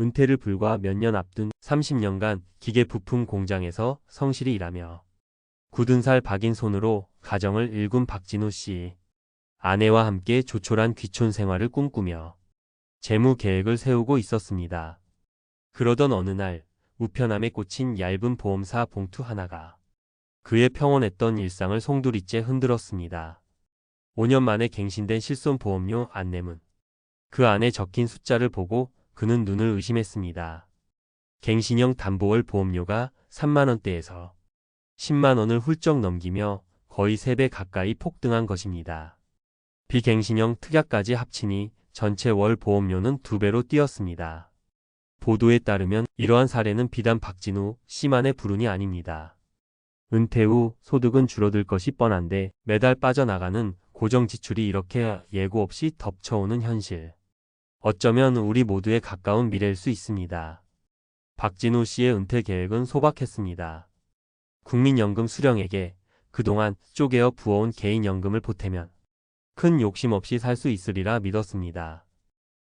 은퇴를 불과 몇 년 앞둔 30년간 기계 부품 공장에서 성실히 일하며 굳은 살 박인 손으로 가정을 일군 박진우 씨. 아내와 함께 조촐한 귀촌 생활을 꿈꾸며 재무 계획을 세우고 있었습니다. 그러던 어느 날 우편함에 꽂힌 얇은 보험사 봉투 하나가 그의 평온했던 일상을 송두리째 흔들었습니다. 5년 만에 갱신된 실손보험료 안내문. 그 안에 적힌 숫자를 보고 그는 눈을 의심했습니다. 갱신형 담보월 보험료가 3만원대에서 10만원을 훌쩍 넘기며 거의 3배 가까이 폭등한 것입니다. 비갱신형 특약까지 합치니 전체 월 보험료는 2배로 뛰었습니다. 보도에 따르면 이러한 사례는 비단 박진우 씨만의 불운이 아닙니다. 은퇴 후 소득은 줄어들 것이 뻔한데 매달 빠져나가는 고정 지출이 이렇게 예고 없이 덮쳐오는 현실. 어쩌면 우리 모두에 가까운 미래일 수 있습니다. 박진우 씨의 은퇴 계획은 소박했습니다. 국민연금 수령에게 그동안 쪼개어 부어온 개인연금을 보태면 큰 욕심 없이 살 수 있으리라 믿었습니다.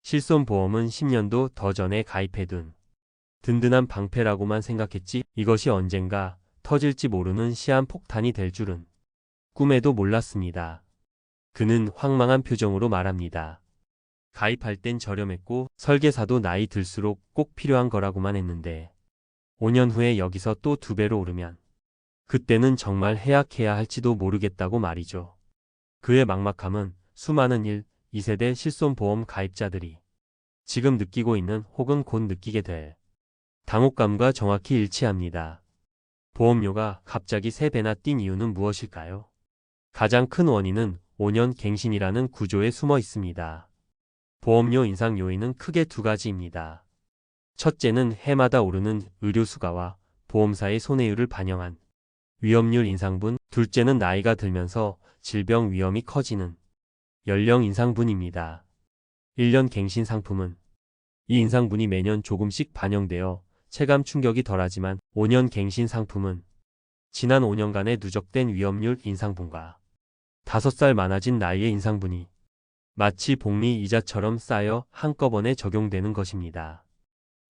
실손보험은 10년도 더 전에 가입해둔 든든한 방패라고만 생각했지 이것이 언젠가 터질지 모르는 시한폭탄이 될 줄은 꿈에도 몰랐습니다. 그는 황망한 표정으로 말합니다. 가입할 땐 저렴했고 설계사도 나이 들수록 꼭 필요한 거라고만 했는데 5년 후에 여기서 또 두 배로 오르면 그때는 정말 해약해야 할지도 모르겠다고 말이죠. 그의 막막함은 수많은 1, 2세대 실손보험 가입자들이 지금 느끼고 있는 혹은 곧 느끼게 될 당혹감과 정확히 일치합니다. 보험료가 갑자기 3배나 뛴 이유는 무엇일까요? 가장 큰 원인은 5년 갱신이라는 구조에 숨어 있습니다. 보험료 인상 요인은 크게 두 가지입니다. 첫째는 해마다 오르는 의료 수가와 보험사의 손해율을 반영한 위험률 인상분, 둘째는 나이가 들면서 질병 위험이 커지는 연령 인상분입니다. 1년 갱신 상품은 이 인상분이 매년 조금씩 반영되어 체감 충격이 덜하지만 5년 갱신 상품은 지난 5년간의 누적된 위험률 인상분과 5살 많아진 나이의 인상분이 마치 복리 이자처럼 쌓여 한꺼번에 적용되는 것입니다.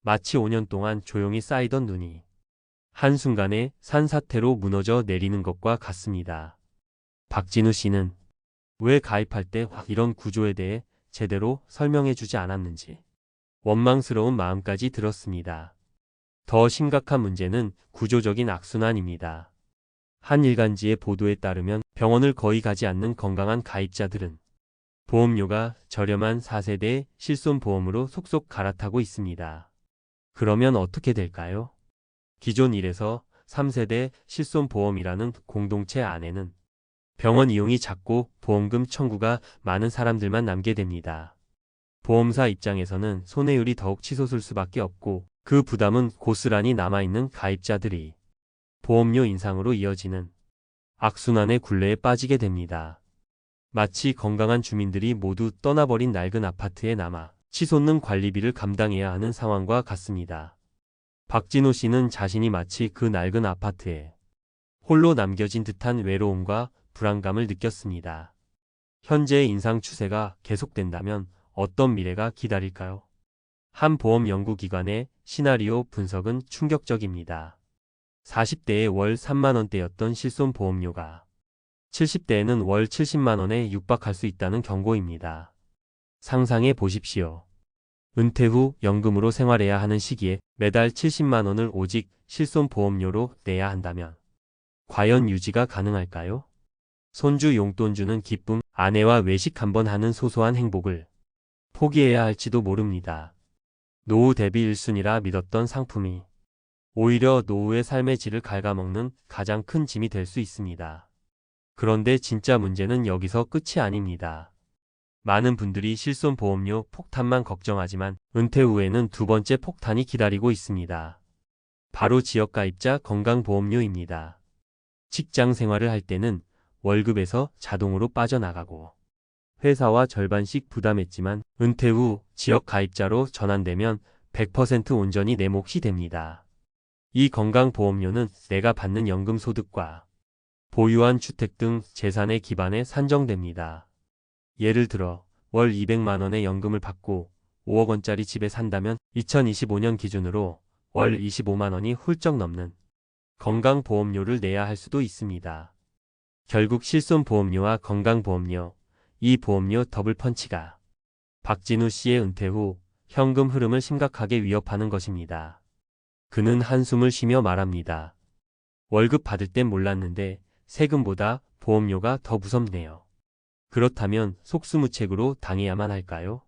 마치 5년 동안 조용히 쌓이던 눈이 한순간에 산사태로 무너져 내리는 것과 같습니다. 박진우 씨는 왜 가입할 때 이런 구조에 대해 제대로 설명해 주지 않았는지 원망스러운 마음까지 들었습니다. 더 심각한 문제는 구조적인 악순환입니다. 한 일간지의 보도에 따르면 병원을 거의 가지 않는 건강한 가입자들은 보험료가 저렴한 4세대 실손보험으로 속속 갈아타고 있습니다. 그러면 어떻게 될까요? 기존 1에서 3세대 실손보험이라는 공동체 안에는 병원 이용이 작고 보험금 청구가 많은 사람들만 남게 됩니다. 보험사 입장에서는 손해율이 더욱 치솟을 수밖에 없고 그 부담은 고스란히 남아있는 가입자들이 보험료 인상으로 이어지는 악순환의 굴레에 빠지게 됩니다. 마치 건강한 주민들이 모두 떠나버린 낡은 아파트에 남아 치솟는 관리비를 감당해야 하는 상황과 같습니다. 박진호 씨는 자신이 마치 그 낡은 아파트에 홀로 남겨진 듯한 외로움과 불안감을 느꼈습니다. 현재의 인상 추세가 계속된다면 어떤 미래가 기다릴까요? 한 보험 연구기관의 시나리오 분석은 충격적입니다. 40대에 월 3만원대였던 실손 보험료가 70대에는 월 70만원에 육박할 수 있다는 경고입니다. 상상해 보십시오. 은퇴 후 연금으로 생활해야 하는 시기에 매달 70만원을 오직 실손 보험료로 내야 한다면 과연 유지가 가능할까요? 손주 용돈 주는 기쁨, 아내와 외식 한번 하는 소소한 행복을 포기해야 할지도 모릅니다. 노후 대비 1순위라 믿었던 상품이 오히려 노후의 삶의 질을 갉아먹는 가장 큰 짐이 될 수 있습니다. 그런데 진짜 문제는 여기서 끝이 아닙니다. 많은 분들이 실손 보험료 폭탄만 걱정하지만 은퇴 후에는 두 번째 폭탄이 기다리고 있습니다. 바로 지역가입자 건강보험료입니다. 직장 생활을 할 때는 월급에서 자동으로 빠져나가고 회사와 절반씩 부담했지만 은퇴 후 지역 가입자로 전환되면 100% 온전히 내 몫이 됩니다. 이 건강보험료는 내가 받는 연금소득과 보유한 주택 등 재산의 기반에 산정됩니다. 예를 들어 월 200만원의 연금을 받고 5억 원짜리 집에 산다면 2025년 기준으로 월 25만 원이 훌쩍 넘는 건강보험료를 내야 할 수도 있습니다. 결국 실손보험료와 건강보험료, 이 보험료 더블 펀치가 박진우 씨의 은퇴 후 현금 흐름을 심각하게 위협하는 것입니다. 그는 한숨을 쉬며 말합니다. 월급 받을 땐 몰랐는데 세금보다 보험료가 더 무섭네요. 그렇다면 속수무책으로 당해야만 할까요?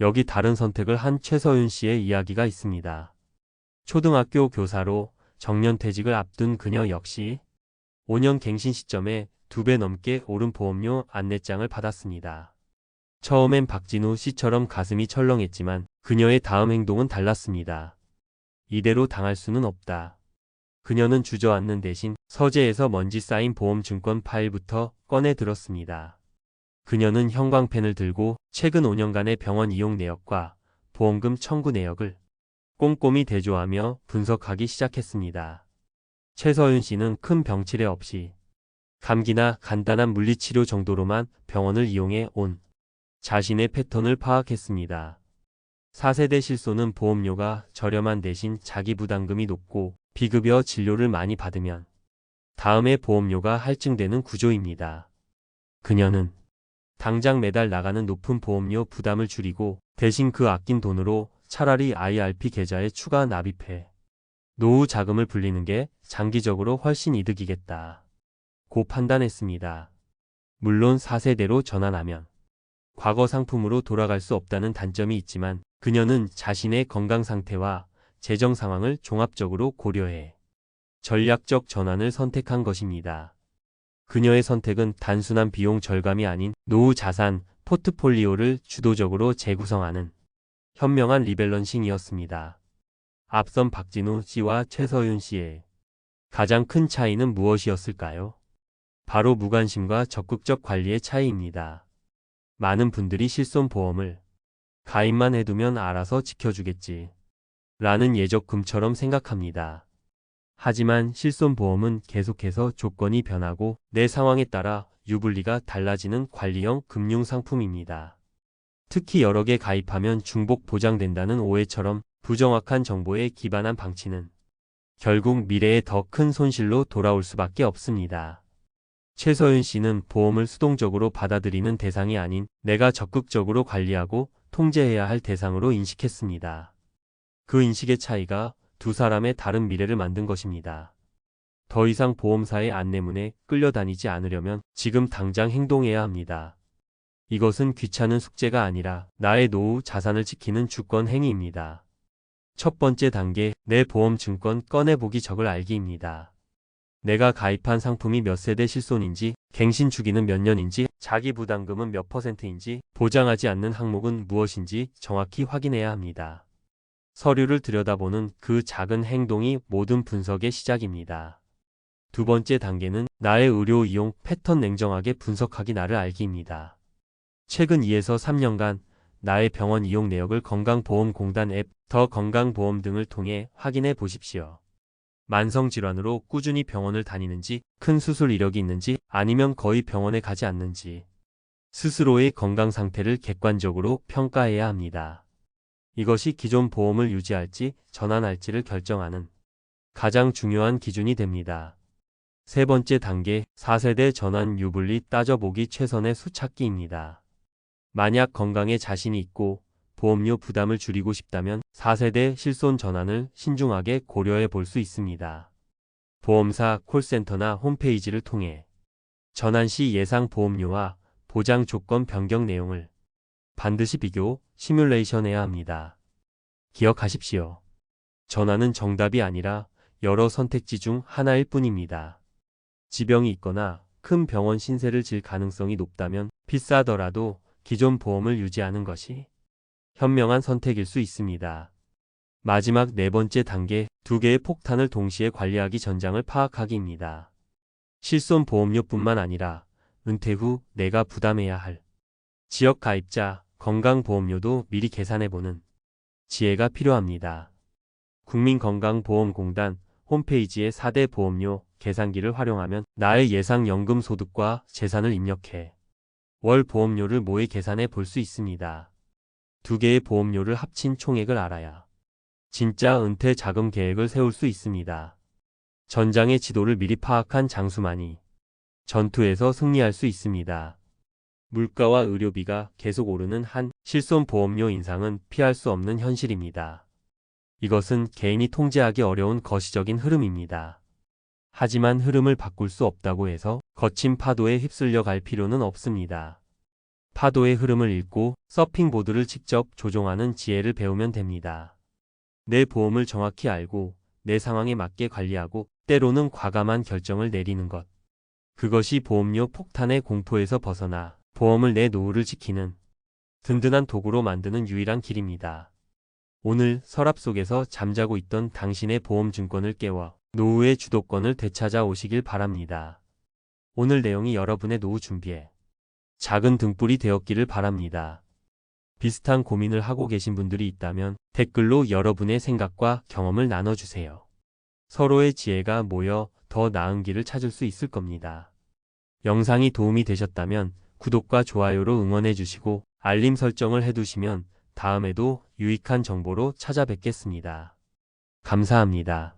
여기 다른 선택을 한 최서윤 씨의 이야기가 있습니다. 초등학교 교사로 정년퇴직을 앞둔 그녀 역시 5년 갱신 시점에 두 배 넘게 오른 보험료 안내장을 받았습니다. 처음엔 박진우 씨처럼 가슴이 철렁했지만 그녀의 다음 행동은 달랐습니다. 이대로 당할 수는 없다. 그녀는 주저앉는 대신 서재에서 먼지 쌓인 보험증권 파일부터 꺼내 들었습니다. 그녀는 형광펜을 들고 최근 5년간의 병원 이용 내역과 보험금 청구 내역을 꼼꼼히 대조하며 분석하기 시작했습니다. 최서윤 씨는 큰 병치레 없이 감기나 간단한 물리치료 정도로만 병원을 이용해 온 자신의 패턴을 파악했습니다. 4세대 실손은 보험료가 저렴한 대신 자기 부담금이 높고 비급여 진료를 많이 받으면 다음에 보험료가 할증되는 구조입니다. 그녀는 당장 매달 나가는 높은 보험료 부담을 줄이고 대신 그 아낀 돈으로 차라리 IRP 계좌에 추가 납입해 노후 자금을 불리는 게 장기적으로 훨씬 이득이겠다. 고 판단했습니다. 물론 4세대로 전환하면 과거 상품으로 돌아갈 수 없다는 단점이 있지만 그녀는 자신의 건강 상태와 재정 상황을 종합적으로 고려해 전략적 전환을 선택한 것입니다. 그녀의 선택은 단순한 비용 절감이 아닌 노후 자산 포트폴리오를 주도적으로 재구성하는 현명한 리밸런싱이었습니다. 앞선 박진우 씨와 최서윤 씨의 가장 큰 차이는 무엇이었을까요? 바로 무관심과 적극적 관리의 차이입니다. 많은 분들이 실손보험을 가입만 해두면 알아서 지켜주겠지. 라는 예적금처럼 생각합니다. 하지만 실손보험은 계속해서 조건이 변하고 내 상황에 따라 유불리가 달라지는 관리형 금융상품입니다. 특히 여러 개 가입하면 중복 보장된다는 오해처럼 부정확한 정보에 기반한 방치는 결국 미래에 더 큰 손실로 돌아올 수밖에 없습니다. 최서윤 씨는 보험을 수동적으로 받아들이는 대상이 아닌 내가 적극적으로 관리하고 통제해야 할 대상으로 인식했습니다. 그 인식의 차이가 두 사람의 다른 미래를 만든 것입니다. 더 이상 보험사의 안내문에 끌려다니지 않으려면 지금 당장 행동해야 합니다. 이것은 귀찮은 숙제가 아니라 나의 노후 자산을 지키는 주권 행위입니다. 첫 번째 단계, 내 보험 증권 꺼내보기 적을 알기입니다. 내가 가입한 상품이 몇 세대 실손인지, 갱신 주기는 몇 년인지, 자기 부담금은 몇 퍼센트인지, 보장하지 않는 항목은 무엇인지 정확히 확인해야 합니다. 서류를 들여다보는 그 작은 행동이 모든 분석의 시작입니다. 두 번째 단계는 나의 의료 이용 패턴 냉정하게 분석하기 나를 알기입니다. 최근 2에서 3년간 나의 병원 이용 내역을 건강보험공단 앱, 더 건강보험 등을 통해 확인해 보십시오. 만성질환으로 꾸준히 병원을 다니는지, 큰 수술 이력이 있는지, 아니면 거의 병원에 가지 않는지, 스스로의 건강 상태를 객관적으로 평가해야 합니다. 이것이 기존 보험을 유지할지 전환할지를 결정하는 가장 중요한 기준이 됩니다. 세 번째 단계, 4세대 전환 유불리 따져보기 최선의 수찾기입니다. 만약 건강에 자신이 있고 보험료 부담을 줄이고 싶다면 4세대 실손 전환을 신중하게 고려해 볼 수 있습니다. 보험사 콜센터나 홈페이지를 통해 전환 시 예상 보험료와 보장 조건 변경 내용을 반드시 비교, 시뮬레이션 해야 합니다. 기억하십시오. 전환은 정답이 아니라 여러 선택지 중 하나일 뿐입니다. 지병이 있거나 큰 병원 신세를 질 가능성이 높다면 비싸더라도 기존 보험을 유지하는 것이 현명한 선택일 수 있습니다. 마지막 네 번째 단계, 두 개의 폭탄을 동시에 관리하기 전장을 파악하기입니다. 실손 보험료뿐만 아니라 은퇴 후 내가 부담해야 할 지역 가입자, 건강보험료도 미리 계산해보는 지혜가 필요합니다. 국민건강보험공단 홈페이지의 4대 보험료 계산기를 활용하면 나의 예상 연금 소득과 재산을 입력해 월 보험료를 모의 계산해 볼 수 있습니다. 두 개의 보험료를 합친 총액을 알아야 진짜 은퇴 자금 계획을 세울 수 있습니다. 전장의 지도를 미리 파악한 장수만이 전투에서 승리할 수 있습니다. 물가와 의료비가 계속 오르는 한 실손 보험료 인상은 피할 수 없는 현실입니다. 이것은 개인이 통제하기 어려운 거시적인 흐름입니다. 하지만 흐름을 바꿀 수 없다고 해서 거친 파도에 휩쓸려 갈 필요는 없습니다. 파도의 흐름을 읽고 서핑보드를 직접 조종하는 지혜를 배우면 됩니다. 내 보험을 정확히 알고 내 상황에 맞게 관리하고 때로는 과감한 결정을 내리는 것. 그것이 보험료 폭탄의 공포에서 벗어나 보험을 내 노후를 지키는 든든한 도구로 만드는 유일한 길입니다. 오늘 서랍 속에서 잠자고 있던 당신의 보험증권을 깨워 노후의 주도권을 되찾아 오시길 바랍니다. 오늘 내용이 여러분의 노후 준비에 작은 등불이 되었기를 바랍니다. 비슷한 고민을 하고 계신 분들이 있다면 댓글로 여러분의 생각과 경험을 나눠주세요. 서로의 지혜가 모여 더 나은 길을 찾을 수 있을 겁니다. 영상이 도움이 되셨다면 구독과 좋아요로 응원해 주시고 알림 설정을 해두시면 다음에도 유익한 정보로 찾아뵙겠습니다. 감사합니다.